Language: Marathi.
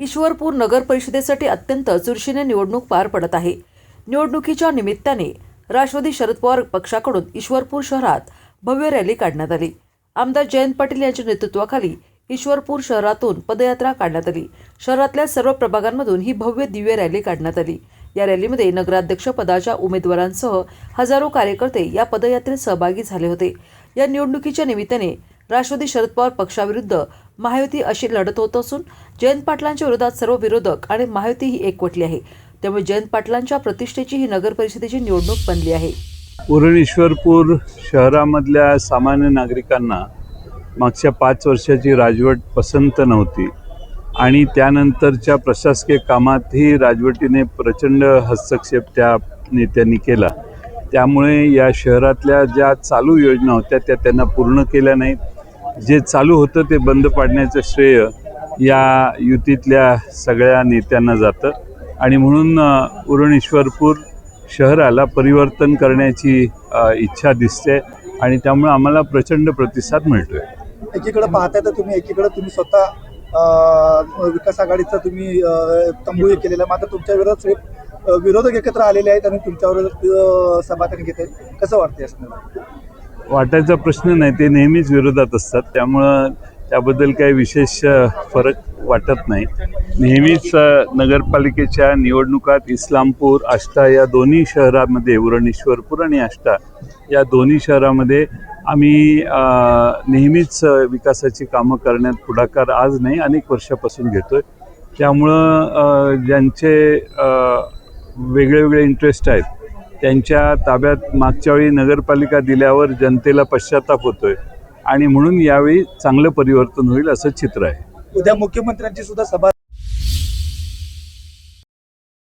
ईश्वरपूर नगर परिषदेसाठी अत्यंत चुरशीने निवडणूक पार पडत आहे. निवडणुकीच्या निमित्ताने राष्ट्रवादी शरद पवार पक्षाकडून ईश्वरपूर शहरात भव्य रॅली काढण्यात आली. आमदार जयंत पाटील यांच्या नेतृत्वाखाली ईश्वरपूर शहरातून पदयात्रा काढण्यात आली. शहरातल्या सर्व प्रभागांमधून ही भव्य दिव्य रॅली काढण्यात आली. या रॅलीमध्ये नगराध्यक्ष पदाच्या उमेदवारांसह हजारो कार्यकर्ते या पदयात्रेत सहभागी झाले होते. या निवडणुकीच्या निमित्ताने राष्ट्रवादी शरद पवार पक्षाविरुद्ध महायुती अशी लढत होत असून जयंत पाटलांच्या विरोधात सर्व विरोधक आणि महायुती ही एकवटली आहे. त्यामुळे जयंत पाटलांच्या प्रतिष्ठेची ही नगर परिषदेची निवडणूक बनली आहे. पुरणेश्वरपूर शहरामधल्या सामान्य नागरिकांना मागच्या पाच वर्षाची राजवट पसंत नव्हती आणि त्यानंतरच्या प्रशासकीय कामातही राजवटीने प्रचंड हस्तक्षेप त्या नेत्यांनी केला. त्यामुळे या शहरातल्या ज्या चालू योजना होत्या त्या त्यांना पूर्ण केल्या नाहीत. जे चालू होतं ते बंद पाडण्याचं श्रेय या युतीतल्या सगळ्या नेत्यांना जातं. आणि म्हणून उरणेश्वरपूर शहराला परिवर्तन करण्याची इच्छा दिसते आणि त्यामुळे आम्हाला प्रचंड प्रतिसाद मिळतोय. एकीकडे पाहताय तर तुम्ही एकीकडे तुम्ही स्वतः विकास आघाडीचा तुम्ही तंबू केलेला मात्र तुमच्या विरोधात विरोधक एकत्र आलेले आहेत आणि तुमच्यावर सभा त्यांनी घेत आहेत. कसं वाटते असं वाटायचा प्रश्न नाही ते नेहमीच विरोधात असतात. त्यामुळं त्याबद्दल काही विशेष फरक वाटत नाही. नेहमीच नगरपालिकेच्या निवडणुकात इस्लामपूर आष्टा या दोन्ही शहरामध्ये वरणेश्वरपूर आणि आष्टा या दोन्ही शहरामध्ये आम्ही नेहमीच विकासाची कामं करण्यात पुढाकार आज नाही अनेक वर्षापासून घेतो आहे त्यामुळं ज्यांचे वेगळे वेगळे इंटरेस्ट आहेत त्यांच्या ताब्यात मागच्या वेळी नगरपालिका दिल्यावर जनतेला पश्चाताप होतोय. आणि म्हणून यावेळी चांगलं परिवर्तन होईल असं चित्र आहे. उद्या मुख्यमंत्र्यांची सुद्धा सभा